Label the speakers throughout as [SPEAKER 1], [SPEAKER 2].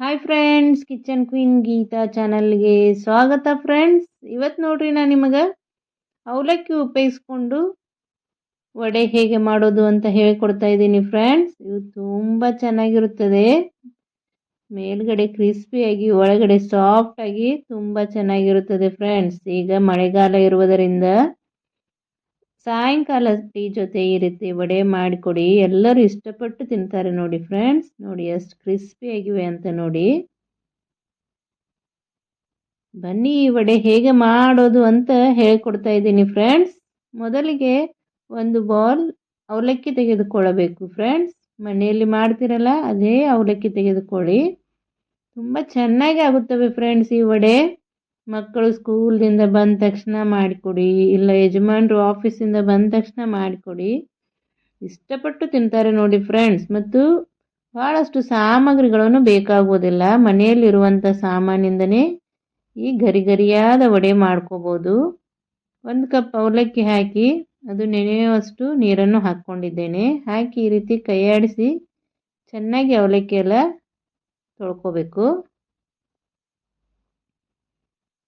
[SPEAKER 1] Hi friends kitchen queen Geeta ಚಾನಲ್ಗೆ ಸ್ವಾಗತ friends ಇವತ್ತು ನೋಡ್ರಿ ನಾನು ನಿಮಗೆ ಅವಲಕ್ಕಿ ಉಪಯೋಗಿಸ್ಕೊಂಡು ವಡೆ ಹೇಗೆ ಮಾಡೋದು ಅಂತ ಹೇಳಿಕೊಡ್ತಾ ಇದ್ದೀನಿ ಫ್ರೆಂಡ್ಸ್ ಇವು ತುಂಬ ಚೆನ್ನಾಗಿರುತ್ತದೆ. ಮೇಲ್ಗಡೆ ಕ್ರಿಸ್ಪಿಯಾಗಿ ಒಳಗಡೆ ಸಾಫ್ಟಾಗಿ ತುಂಬ ಚೆನ್ನಾಗಿರುತ್ತದೆ ಫ್ರೆಂಡ್ಸ್ ಈಗ ಮಳೆಗಾಲ ಇರುವುದರಿಂದ ಸಾಯಂಕಾಲ ಟೀ ಜೊತೆ ಈ ರೀತಿ ವಡೆ ಮಾಡಿಕೊಡಿ. ಎಲ್ಲರೂ ಇಷ್ಟಪಟ್ಟು ತಿಂತಾರೆ ನೋಡಿ ಫ್ರೆಂಡ್ಸ್ ನೋಡಿ ಎಷ್ಟು ಕ್ರಿಸ್ಪಿಯಾಗಿವೆ ಅಂತ ನೋಡಿ. ಬನ್ನಿ ಈ ವಡೆ ಹೇಗೆ ಮಾಡೋದು ಅಂತ ಹೇಳ್ಕೊಡ್ತಾ ಇದ್ದೀನಿ ಫ್ರೆಂಡ್ಸ್ ಮೊದಲಿಗೆ ಒಂದು ಬಾಲ್ ಅವಲಕ್ಕಿ ತೆಗೆದುಕೊಳ್ಳಬೇಕು ಫ್ರೆಂಡ್ಸ್ ಮನೆಯಲ್ಲಿ ಮಾಡ್ತಿರಲ್ಲ, ಅದೇ ಅವಲಕ್ಕಿ ತೆಗೆದುಕೊಳ್ಳಿ. ತುಂಬ ಚೆನ್ನಾಗಿ ಆಗುತ್ತವೆ ಫ್ರೆಂಡ್ಸ್ ಈ ವಡೆ. ಮಕ್ಕಳು ಸ್ಕೂಲ್ದಿಂದ ಬಂದ ತಕ್ಷಣ ಮಾಡಿಕೊಡಿ, ಇಲ್ಲ ಯಜಮಾನರು ಆಫೀಸಿಂದ ಬಂದ ತಕ್ಷಣ ಮಾಡಿಕೊಡಿ. ಇಷ್ಟಪಟ್ಟು ತಿಂತಾರೆ ನೋಡಿ ಫ್ರೆಂಡ್ಸ್. ಮತ್ತು ಭಾಳಷ್ಟು ಸಾಮಗ್ರಿಗಳನ್ನು ಬೇಕಾಗುವುದಿಲ್ಲ. ಮನೆಯಲ್ಲಿರುವಂಥ ಸಾಮಾನಿಂದನೇ ಈ ಗರಿ ಗರಿಯಾದ ವಡೆ ಮಾಡ್ಕೋಬೋದು. ಒಂದು ಕಪ್ ಅವಲಕ್ಕಿ ಹಾಕಿ, ಅದು ನೆನೆಯುವಷ್ಟು ನೀರನ್ನು ಹಾಕ್ಕೊಂಡಿದ್ದೇನೆ. ಹಾಕಿ ಈ ರೀತಿ ಕೈಯಾಡಿಸಿ ಚೆನ್ನಾಗಿ ಅವಲಕ್ಕಿ ಎಲ್ಲ ತೊಳ್ಕೊಬೇಕು.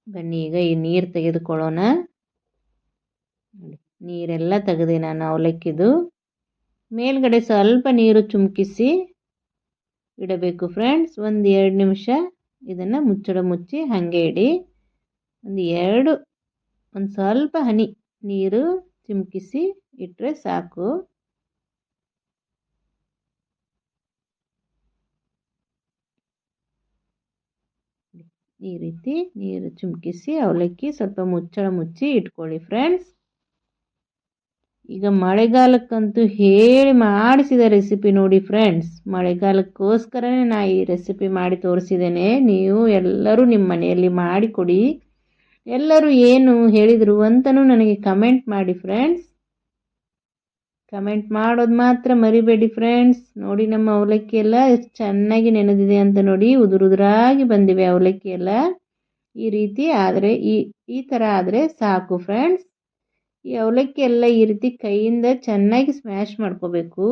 [SPEAKER 1] ಬನ್ನಿ, ಈಗ ಈ ನೀರು ತೆಗೆದುಕೊಳ್ಳೋಣ. ನೀರೆಲ್ಲ ತೆಗೆದೆ ನಾನು ಅವಲಕ್ಕಿದು ಮೇಲ್ಗಡೆ ಸ್ವಲ್ಪ ನೀರು ಚುಮುಕಿಸಿ ಇಡಬೇಕು ಫ್ರೆಂಡ್ಸ್. ಒಂದು ಎರಡು ನಿಮಿಷ ಇದನ್ನು ಮುಚ್ಚಡ ಮುಚ್ಚಿ ಹಾಗೆ ಇಡಿ. ಒಂದು ಎರಡು, ಒಂದು ಸ್ವಲ್ಪ ಹನಿ ನೀರು ಚಿಮುಕಿಸಿ ಇಟ್ಟರೆ ಸಾಕು. ಈ ರೀತಿ ನೀರು ಚಿಮುಕಿಸಿ, ಅವಲಕ್ಕಿ ಸ್ವಲ್ಪ ಮುಚ್ಚಳ ಮುಚ್ಚಿ ಇಟ್ಕೊಳ್ಳಿ ಫ್ರೆಂಡ್ಸ್ ಈಗ ಮಳೆಗಾಲಕ್ಕಂತೂ ಹೇಳಿ ಮಾಡಿಸಿದ ರೆಸಿಪಿ ನೋಡಿ ಫ್ರೆಂಡ್ಸ್ ಮಳೆಗಾಲಕ್ಕೋಸ್ಕರನೇ ನಾ ಈ ರೆಸಿಪಿ ಮಾಡಿ ತೋರಿಸಿದ್ದೇನೆ. ನೀವು ಎಲ್ಲರೂ ನಿಮ್ಮ ಮನೆಯಲ್ಲಿ ಮಾಡಿಕೊಡಿ. ಎಲ್ಲರೂ ಏನು ಹೇಳಿದರು ಅಂತಲೂ ನನಗೆ ಕಮೆಂಟ್ ಮಾಡಿ ಫ್ರೆಂಡ್ಸ್ ಕಮೆಂಟ್ ಮಾಡೋದು ಮಾತ್ರ ಮರಿಬೇಡಿ ಫ್ರೆಂಡ್ಸ್ ನೋಡಿ ನಮ್ಮ ಅವಲಕ್ಕಿ ಎಲ್ಲ ಎಷ್ಟು ಚೆನ್ನಾಗಿ ನೆನೆದಿದೆ ಅಂತ ನೋಡಿ ಉದುರುದುರಾಗಿ ಬಂದಿವೆ ಅವಲಕ್ಕಿ ಎಲ್ಲ. ಈ ರೀತಿ ಆದರೆ ಈ ಈ ಥರ ಆದರೆ ಸಾಕು ಫ್ರೆಂಡ್ಸ್ ಈ ಅವಲಕ್ಕಿ ಎಲ್ಲ ಈ ರೀತಿ ಕೈಯಿಂದ ಚೆನ್ನಾಗಿ ಸ್ಮ್ಯಾಶ್ ಮಾಡ್ಕೋಬೇಕು.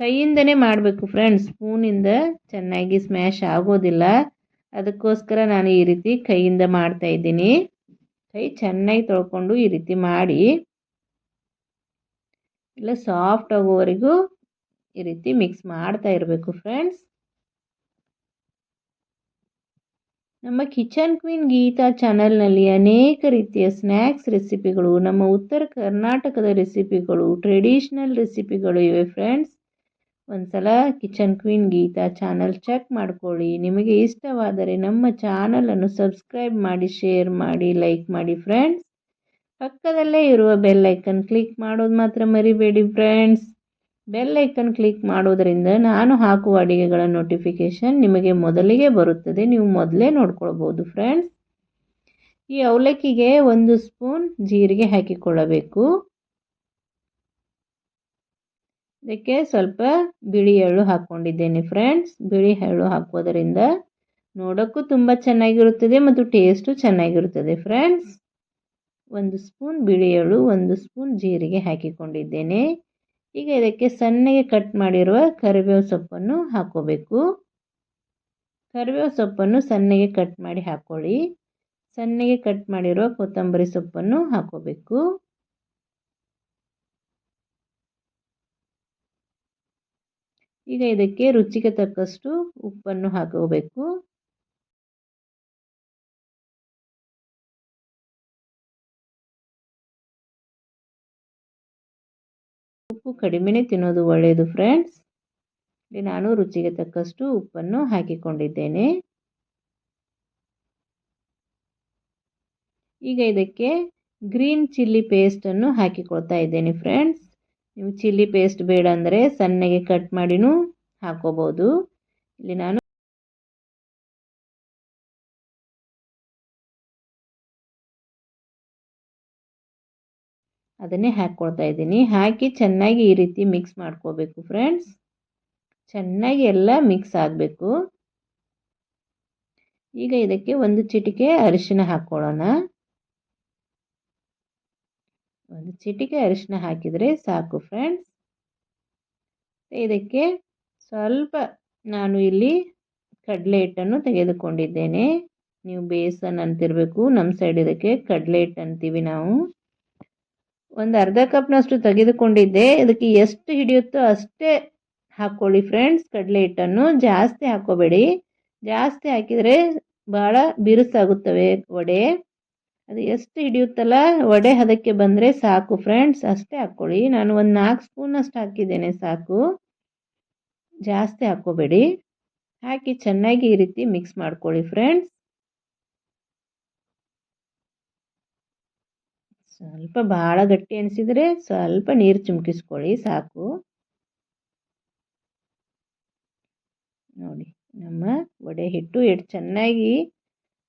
[SPEAKER 1] ಕೈಯಿಂದನೇ ಮಾಡಬೇಕು ಫ್ರೆಂಡ್ಸ್ ಸ್ಪೂನಿಂದ ಚೆನ್ನಾಗಿ ಸ್ಮ್ಯಾಶ್ ಆಗೋದಿಲ್ಲ. ಅದಕ್ಕೋಸ್ಕರ ನಾನು ಈ ರೀತಿ ಕೈಯಿಂದ ಮಾಡ್ತಾ ಇದ್ದೀನಿ. ಕೈ ಚೆನ್ನಾಗಿ ತೊಳ್ಕೊಂಡು ಈ ರೀತಿ ಮಾಡಿ. ಇಲ್ಲ ಸಾಫ್ಟ್ ಆಗೋವರೆಗೂ ಈ ರೀತಿ ಮಿಕ್ಸ್ ಮಾಡ್ತಾ ಇರಬೇಕು ಫ್ರೆಂಡ್ಸ್ ನಮ್ಮ ಕಿಚನ್ ಕ್ವೀನ್ ಗೀತಾ ಚಾನಲ್ನಲ್ಲಿ ಅನೇಕ ರೀತಿಯ ಸ್ನ್ಯಾಕ್ಸ್ ರೆಸಿಪಿಗಳು ನಮ್ಮ ಉತ್ತರ ಕರ್ನಾಟಕದ ರೆಸಿಪಿಗಳು ಟ್ರೆಡಿಷ್ನಲ್ ರೆಸಿಪಿಗಳು ಇವೆ ಫ್ರೆಂಡ್ಸ್ ಒಂದ್ಸಲ kitchen queen Geeta channel check ಮಾಡ್ಕೊಳ್ಳಿ. ನಿಮಗೆ ಇಷ್ಟವಾದರೆ ನಮ್ಮ ಚಾನಲನ್ನು ಸಬ್ಸ್ಕ್ರೈಬ್ ಮಾಡಿ ಶೇರ್ ಮಾಡಿ ಲೈಕ್ ಮಾಡಿ ಫ್ರೆಂಡ್ಸ್ ಪಕ್ಕದಲ್ಲೇ ಇರುವ ಬೆಲ್ ಐಕನ್ ಕ್ಲಿಕ್ ಮಾಡೋದು ಮಾತ್ರ ಮರಿಬೇಡಿ ಫ್ರೆಂಡ್ಸ್ ಬೆಲ್ ಐಕನ್ ಕ್ಲಿಕ್ ಮಾಡೋದರಿಂದ ನಾನು ಹಾಕುವ ಅಡಿಗೆಗಳ ನೋಟಿಫಿಕೇಷನ್ ನಿಮಗೆ ಮೊದಲಿಗೆ ಬರುತ್ತದೆ. ನೀವು ಮೊದಲೇ ನೋಡ್ಕೊಳ್ಬೋದು ಫ್ರೆಂಡ್ಸ್ ಈ ಅವಲಕ್ಕಿಗೆ ಒಂದು ಸ್ಪೂನ್ ಜೀರಿಗೆ ಹಾಕಿಕೊಳ್ಳಬೇಕು. ಇದಕ್ಕೆ ಸ್ವಲ್ಪ ಬಿಳಿ ಎಳ್ಳು ಹಾಕ್ಕೊಂಡಿದ್ದೇನೆ ಫ್ರೆಂಡ್ಸ್ ಬಿಳಿ ಎಳ್ಳು ಹಾಕೋದರಿಂದ ನೋಡೋಕ್ಕೂ ತುಂಬ ಚೆನ್ನಾಗಿರುತ್ತದೆ ಮತ್ತು ಟೇಸ್ಟು ಚೆನ್ನಾಗಿರುತ್ತದೆ ಫ್ರೆಂಡ್ಸ್ ಒಂದು ಸ್ಪೂನ್ ಬಿಳಿಯಳು, ಒಂದು ಸ್ಪೂನ್ ಜೀರಿಗೆ ಹಾಕಿಕೊಂಡಿದ್ದೇನೆ. ಈಗ ಇದಕ್ಕೆ ಸಣ್ಣಗೆ ಕಟ್ ಮಾಡಿರುವ ಕರಿಬೇವು ಸೊಪ್ಪನ್ನು ಹಾಕೋಬೇಕು. ಕರಿಬೇವು ಸೊಪ್ಪನ್ನು ಸಣ್ಣಗೆ ಕಟ್ ಮಾಡಿ ಹಾಕ್ಕೊಳ್ಳಿ ಸಣ್ಣಗೆ ಕಟ್ ಮಾಡಿರುವ ಕೊತ್ತಂಬರಿ ಸೊಪ್ಪನ್ನು ಹಾಕೋಬೇಕು. ಈಗ ಇದಕ್ಕೆ ರುಚಿಗೆ ತಕ್ಕಷ್ಟು ಉಪ್ಪನ್ನು ಹಾಕೋಬೇಕು. ಉಪ್ಪು ಕಡಿಮೆನೇ ತಿನ್ನೋದು ಒಳ್ಳೆಯದು ಫ್ರೆಂಡ್ಸ್ ಇಲ್ಲಿ ನಾನು ರುಚಿಗೆ ತಕ್ಕಷ್ಟು ಉಪ್ಪನ್ನು ಹಾಕಿಕೊಂಡಿದ್ದೇನೆ. ಈಗ ಇದಕ್ಕೆ ಗ್ರೀನ್ ಚಿಲ್ಲಿ ಪೇಸ್ಟನ್ನು ಹಾಕಿಕೊಳ್ತಾ ಇದ್ದೇನೆ ಫ್ರೆಂಡ್ಸ್ ನೀವು ಚಿಲ್ಲಿ ಪೇಸ್ಟ್ ಬೇಡ ಅಂದರೆ ಸಣ್ಣಗೆ ಕಟ್ ಮಾಡಿನೂ ಹಾಕೋಬೋದು. ಇಲ್ಲಿ ನಾನು ಅದನ್ನೇ ಹಾಕ್ಕೊಳ್ತಾ ಇದ್ದೀನಿ. ಹಾಕಿ ಚೆನ್ನಾಗಿ ಈ ರೀತಿ ಮಿಕ್ಸ್ ಮಾಡ್ಕೋಬೇಕು ಫ್ರೆಂಡ್ಸ್ ಚೆನ್ನಾಗಿ ಎಲ್ಲ ಮಿಕ್ಸ್ ಆಗಬೇಕು. ಈಗ ಇದಕ್ಕೆ ಒಂದು ಚಿಟಿಕೆ ಅರಿಶಿನ ಹಾಕ್ಕೊಳ್ಳೋಣ. ಒಂದು ಚಿಟಿಕೆ ಅರಿಶಿನ ಹಾಕಿದರೆ ಸಾಕು ಫ್ರೆಂಡ್ಸ್ ಇದಕ್ಕೆ ಸ್ವಲ್ಪ ನಾನು ಇಲ್ಲಿ ಕಡಲೆ ಹಿಟ್ಟನ್ನು ತೆಗೆದುಕೊಂಡಿದ್ದೇನೆ. ನೀವು ಬೇಸನ್ ಅಂತಿರಬೇಕು. ನಮ್ಮ ಸೈಡ್ ಇದಕ್ಕೆ ಕಡಲೆ ಹಿಟ್ಟು ಅಂತೀವಿ ನಾವು. ಒಂದು ಅರ್ಧ ಕಪ್ನಷ್ಟು ತೆಗೆದುಕೊಂಡಿದ್ದೆ. ಇದಕ್ಕೆ ಎಷ್ಟು ಹಿಡಿಯುತ್ತೋ ಅಷ್ಟೇ ಹಾಕ್ಕೊಳ್ಳಿ ಫ್ರೆಂಡ್ಸ್. ಕಡಲೆ ಹಿಟ್ಟನ್ನು ಜಾಸ್ತಿ ಹಾಕೋಬೇಡಿ. ಜಾಸ್ತಿ ಹಾಕಿದರೆ ಭಾಳ ಬಿರುಸಾಗುತ್ತವೆ ವಡೆ. ಅದು ಎಷ್ಟು ಹಿಡಿಯುತ್ತಲ್ಲ ವಡೆ ಹದಕ್ಕೆ ಬಂದರೆ ಸಾಕು ಫ್ರೆಂಡ್ಸ್. ಅಷ್ಟೇ ಹಾಕ್ಕೊಳ್ಳಿ ನಾನು ಒಂದು ನಾಲ್ಕು ಸ್ಪೂನಷ್ಟು ಹಾಕಿದ್ದೇನೆ, ಸಾಕು. ಜಾಸ್ತಿ ಹಾಕ್ಕೋಬೇಡಿ ಹಾಕಿ ಚೆನ್ನಾಗಿ ಈ ರೀತಿ ಮಿಕ್ಸ್ ಮಾಡ್ಕೊಳ್ಳಿ ಫ್ರೆಂಡ್ಸ್. ಸ್ವಲ್ಪ ಭಾಳ ಗಟ್ಟಿ ಅನಿಸಿದರೆ ಸ್ವಲ್ಪ ನೀರು ಚುಮುಕಿಸ್ಕೊಳ್ಳಿ, ಸಾಕು. ನೋಡಿ, ನಮ್ಮ ವಡೆ ಹಿಟ್ಟು ಎಷ್ಟು ಚೆನ್ನಾಗಿ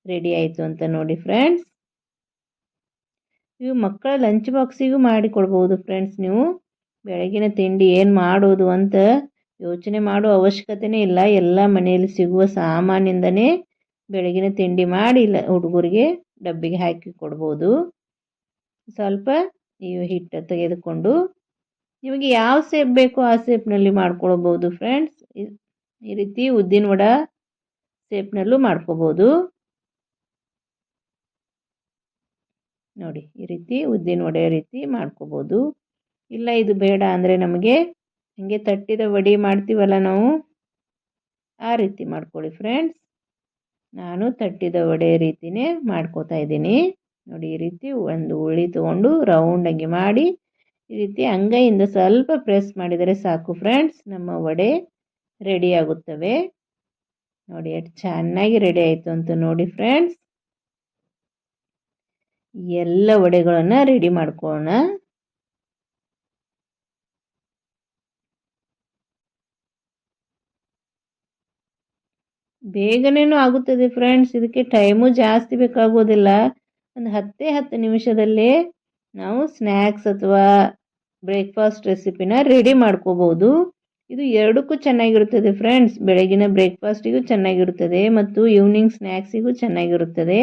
[SPEAKER 1] ರೆಡಿ ಆಯಿತು ಅಂತ ನೋಡಿ ಫ್ರೆಂಡ್ಸ್ ಇವು ಮಕ್ಕಳ ಲಂಚ್ ಬಾಕ್ಸಿಗೂ ಮಾಡಿ ಕೊಡ್ಬೋದು ಫ್ರೆಂಡ್ಸ್ ನೀವು. ಬೆಳಗಿನ ತಿಂಡಿ ಏನು ಮಾಡೋದು ಅಂತ ಯೋಚನೆ ಮಾಡೋ ಅವಶ್ಯಕತೆನೇ ಇಲ್ಲ. ಎಲ್ಲ ಮನೆಯಲ್ಲಿ ಸಿಗುವ ಸಾಮಾನಿಂದನೇ ಬೆಳಗಿನ ತಿಂಡಿ ಮಾಡಿ ಇಲ್ಲ, ಹುಡುಗರಿಗೆ ಡಬ್ಬಿಗೆ ಹಾಕಿ ಕೊಡ್ಬೋದು. ಸ್ವಲ್ಪ ನೀವು ಹಿಟ್ಟು ತೆಗೆದುಕೊಂಡು ನಿಮಗೆ ಯಾವ ಸೇಪ್ ಬೇಕೋ ಆ ಸೇಪ್ನಲ್ಲಿ ಮಾಡ್ಕೊಳ್ಬೋದು ಫ್ರೆಂಡ್ಸ್ ಈ ರೀತಿ ಉದ್ದಿನ ವಡ ಸೇಪ್ನಲ್ಲೂ ಮಾಡ್ಕೋಬೋದು ನೋಡಿ, ಈ ರೀತಿ ಉದ್ದಿನ ವಡೆ ರೀತಿ ಮಾಡ್ಕೋಬೋದು ಇಲ್ಲ, ಇದು ಬೇಡ ಅಂದರೆ ನಮಗೆ ಹಿಂಗೆ ತಟ್ಟಿದ ವಡೆ ಮಾಡ್ತೀವಲ್ಲ ನಾವು, ಆ ರೀತಿ ಮಾಡ್ಕೊಳ್ಳಿ ಫ್ರೆಂಡ್ಸ್ ನಾನು ತಟ್ಟಿದ ವಡೆ ರೀತಿಯೇ ಮಾಡ್ಕೋತಾ ಇದ್ದೀನಿ. ನೋಡಿ, ಈ ರೀತಿ ಒಂದು ಉಳ್ಳಿ ತೊಗೊಂಡು ರೌಂಡಾಗಿ ಮಾಡಿ, ಈ ರೀತಿ ಅಂಗೈಯಿಂದ ಸ್ವಲ್ಪ ಪ್ರೆಸ್ ಮಾಡಿದರೆ ಸಾಕು ಫ್ರೆಂಡ್ಸ್ ನಮ್ಮ ವಡೆ ರೆಡಿ ಆಗುತ್ತವೆ. ನೋಡಿ, ಎಷ್ಟು ಚೆನ್ನಾಗಿ ರೆಡಿ ಆಯಿತು ಅಂತ ನೋಡಿ ಫ್ರೆಂಡ್ಸ್ ಎಲ್ಲ ವಡೆಗಳನ್ನು ರೆಡಿ ಮಾಡ್ಕೊಳ್ಳೋಣ. ಬೇಗನೇನು ಆಗುತ್ತದೆ ಫ್ರೆಂಡ್ಸ್ ಇದಕ್ಕೆ ಟೈಮು ಜಾಸ್ತಿ ಬೇಕಾಗೋದಿಲ್ಲ. ಒಂದು ಹತ್ತೇ ಹತ್ತು ನಿಮಿಷದಲ್ಲೇ ನಾವು ಸ್ನ್ಯಾಕ್ಸ್ ಅಥವಾ ಬ್ರೇಕ್ಫಾಸ್ಟ್ ರೆಸಿಪಿನ ರೆಡಿ ಮಾಡ್ಕೋಬೋದು ಇದು ಎರಡಕ್ಕೂ ಚೆನ್ನಾಗಿರುತ್ತದೆ ಫ್ರೆಂಡ್ಸ್ ಬೆಳಗಿನ ಬ್ರೇಕ್ಫಾಸ್ಟಿಗೂ ಚೆನ್ನಾಗಿರುತ್ತದೆ ಮತ್ತು ಈವ್ನಿಂಗ್ ಸ್ನ್ಯಾಕ್ಸಿಗೂ ಚೆನ್ನಾಗಿರುತ್ತದೆ.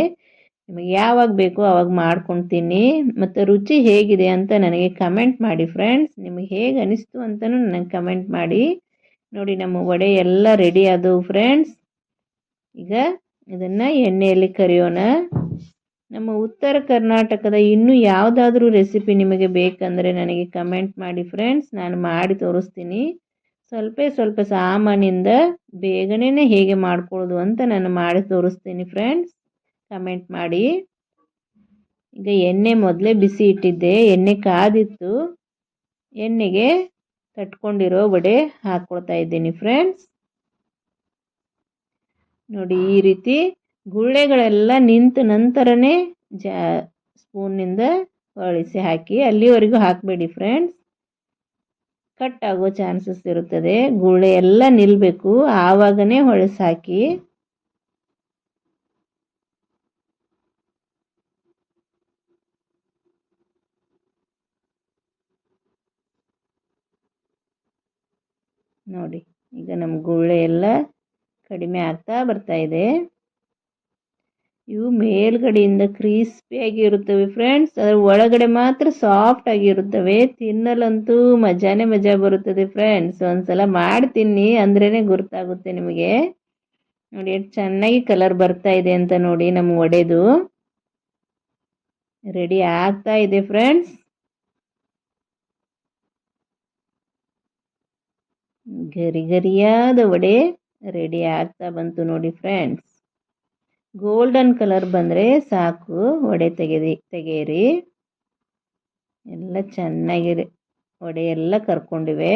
[SPEAKER 1] ನಿಮಗೆ ಯಾವಾಗ ಬೇಕೋ ಆವಾಗ ಮಾಡ್ಕೊತೀನಿ. ಮತ್ತು ರುಚಿ ಹೇಗಿದೆ ಅಂತ ನನಗೆ ಕಮೆಂಟ್ ಮಾಡಿ ಫ್ರೆಂಡ್ಸ್ ನಿಮಗೆ ಹೇಗೆ ಅನಿಸ್ತು ಅಂತಲೂ ನನಗೆ ಕಮೆಂಟ್ ಮಾಡಿ. ನೋಡಿ, ನಮ್ಮ ವಡೆ ಎಲ್ಲ ರೆಡಿ ಆದವು ಫ್ರೆಂಡ್ಸ್ ಈಗ ಇದನ್ನು ಎಣ್ಣೆಯಲ್ಲಿ ಕರಿಯೋಣ. ನಮ್ಮ ಉತ್ತರ ಕರ್ನಾಟಕದ ಇನ್ನೂ ಯಾವುದಾದ್ರೂ ರೆಸಿಪಿ ನಿಮಗೆ ಬೇಕಂದರೆ ನನಗೆ ಕಮೆಂಟ್ ಮಾಡಿ ಫ್ರೆಂಡ್ಸ್ ನಾನು ಮಾಡಿ ತೋರಿಸ್ತೀನಿ. ಸ್ವಲ್ಪ ಸ್ವಲ್ಪ ಸಾಮಾನಿಂದ ಬೇಗನೆ ಹೇಗೆ ಮಾಡ್ಕೊಳ್ಳೋದು ಅಂತ ನಾನು ಮಾಡಿ ತೋರಿಸ್ತೀನಿ ಫ್ರೆಂಡ್ಸ್ ಕಮೆಂಟ್ ಮಾಡಿ. ಈಗ ಎಣ್ಣೆ ಮೊದಲೇ ಬಿಸಿ ಇಟ್ಟಿದ್ದೆ. ಎಣ್ಣೆ ಕಾದಿತ್ತು. ಎಣ್ಣೆಗೆ ತಟ್ಕೊಂಡಿರೋ ವಡೆ ಹಾಕ್ಕೊಳ್ತಾ ಇದ್ದೀನಿ ಫ್ರೆಂಡ್ಸ್ ನೋಡಿ ಈ ರೀತಿ ಗುಳ್ಳೆಗಳೆಲ್ಲ ನಿಂತ ನಂತರನೇ ಜಾ ಸ್ಪೂನ್ನಿಂದ ಹೊಳಿಸಿ ಹಾಕಿ ಅಲ್ಲಿವರೆಗೂ ಹಾಕಬೇಡಿ ಫ್ರೆಂಡ್ಸ್ ಕಟ್ ಆಗೋ ಚಾನ್ಸಸ್ ಇರುತ್ತದೆ. ಗುಳ್ಳೆ ಎಲ್ಲ ನಿಲ್ಲಬೇಕು ಆವಾಗನೇ ಹೊಳಸಿ ಹಾಕಿ. ನೋಡಿ, ಈಗ ನಮ್ಮ ಗುಳ್ಳೆ ಎಲ್ಲ ಕಡಿಮೆ ಆಗ್ತಾ ಬರ್ತಾ ಇದೆ. ಇವು ಮೇಲ್ಗಡೆಯಿಂದ ಕ್ರಿಸ್ಪಿಯಾಗಿರುತ್ತವೆ ಫ್ರೆಂಡ್ಸ್. ಅದರ ಒಳಗಡೆ ಮಾತ್ರ ಸಾಫ್ಟ್ ಆಗಿರುತ್ತವೆ ತಿನ್ನಲಂತೂ ಮಜಾನೇ ಮಜಾ ಬರುತ್ತದೆ ಫ್ರೆಂಡ್ಸ್. ಒಂದ್ಸಲ ಮಾಡಿ ತಿನ್ನಿ ಅಂದ್ರೇ ಗುರ್ತಾಗುತ್ತೆ ನಿಮಗೆ. ನೋಡಿ, ಎಷ್ಟು ಚೆನ್ನಾಗಿ ಕಲರ್ ಬರ್ತಾ ಇದೆ ಅಂತ ನೋಡಿ ನಮ್ಮ ಒಡೆದು. ರೆಡಿ ಆಗ್ತಾ ಇದೆ ಫ್ರೆಂಡ್ಸ್. ಗರಿ ಗರಿಯಾದ ವಡೆ ರೆಡಿ ಆಗ್ತಾ ಬಂತು ನೋಡಿ ಫ್ರೆಂಡ್ಸ್. ಗೋಲ್ಡನ್ ಕಲರ್ ಬಂದರೆ ಸಾಕು. ವಡೆ ತೆಗೆದಿ, ತೆಗೆಯಿರಿ. ಎಲ್ಲ ಚೆನ್ನಾಗಿರಿ. ವಡೆ ಎಲ್ಲ ಕರ್ಕೊಂಡಿವೆ.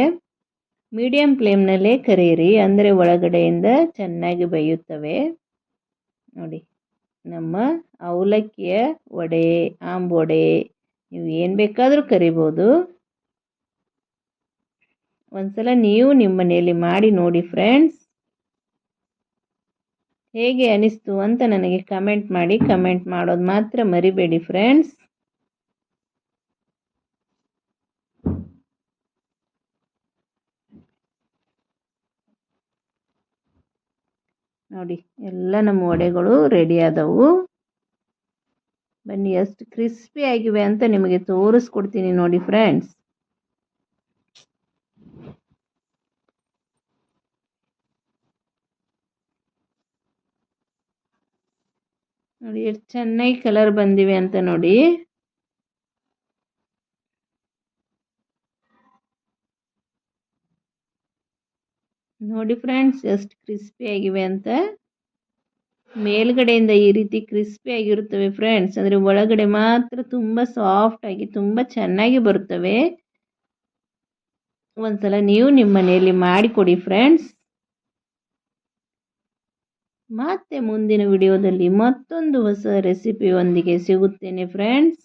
[SPEAKER 1] ಮೀಡಿಯಮ್ ಫ್ಲೇಮ್ನಲ್ಲೇ ಕರೀರಿ ಅಂದರೆ ಒಳಗಡೆಯಿಂದ ಚೆನ್ನಾಗಿ ಬೇಯುತ್ತವೆ. ನೋಡಿ, ನಮ್ಮ ಅವಲಕ್ಕಿಯ ವಡೆ ಆಂಬೊಡೆ ನೀವು ಏನು ಬೇಕಾದರೂ ಕರಿಬೋದು. ಒಂದ್ಸಲ ನೀವು ನಿಮ್ಮ ಮನೆಯಲ್ಲಿ ಮಾಡಿ ನೋಡಿ ಫ್ರೆಂಡ್ಸ್ ಹೇಗೆ ಅನಿಸ್ತು ಅಂತ ನನಗೆ ಕಮೆಂಟ್ ಮಾಡಿ ಕಮೆಂಟ್ ಮಾಡೋದು ಮಾತ್ರ ಮರಿಬೇಡಿ ಫ್ರೆಂಡ್ಸ್ ನೋಡಿ, ಎಲ್ಲ ನಮ್ಮ ವಡೆಗಳು ರೆಡಿ ಆದವು. ಬನ್ನಿ ಎಷ್ಟು ಕ್ರಿಸ್ಪಿ ಆಗಿವೆ ಅಂತ ನಿಮಗೆ ತೋರಿಸ್ಕೊಡ್ತೀನಿ ನೋಡಿ ಫ್ರೆಂಡ್ಸ್ ನೋಡಿ ಎಷ್ಟು ಚೆನ್ನಾಗಿ ಕಲರ್ ಬಂದಿವೆ ಅಂತ ನೋಡಿ. ನೋಡಿ ಫ್ರೆಂಡ್ಸ್ ಎಷ್ಟು ಕ್ರಿಸ್ಪಿ ಆಗಿವೆ ಅಂತ. ಮೇಲ್ಗಡೆಯಿಂದ ಈ ರೀತಿ ಕ್ರಿಸ್ಪಿ ಆಗಿರುತ್ತವೆ ಫ್ರೆಂಡ್ಸ್. ಅಂದರೆ ಒಳಗಡೆ ಮಾತ್ರ ತುಂಬ ಸಾಫ್ಟ್ ಆಗಿ, ತುಂಬ ಚೆನ್ನಾಗಿ ಬರುತ್ತವೆ. ಒಂದ್ಸಲ ನೀವು ನಿಮ್ಮ ಮನೆಯಲ್ಲಿ ಮಾಡಿಕೊಡಿ ಫ್ರೆಂಡ್ಸ್. ಮತ್ತೆ ಮುಂದಿನ ವಿಡಿಯೋದಲ್ಲಿ ಮತ್ತೊಂದು ಹೊಸ ರೆಸಿಪಿಯೊಂದಿಗೆ ಸಿಗುತ್ತೇನೆ ಫ್ರೆಂಡ್ಸ್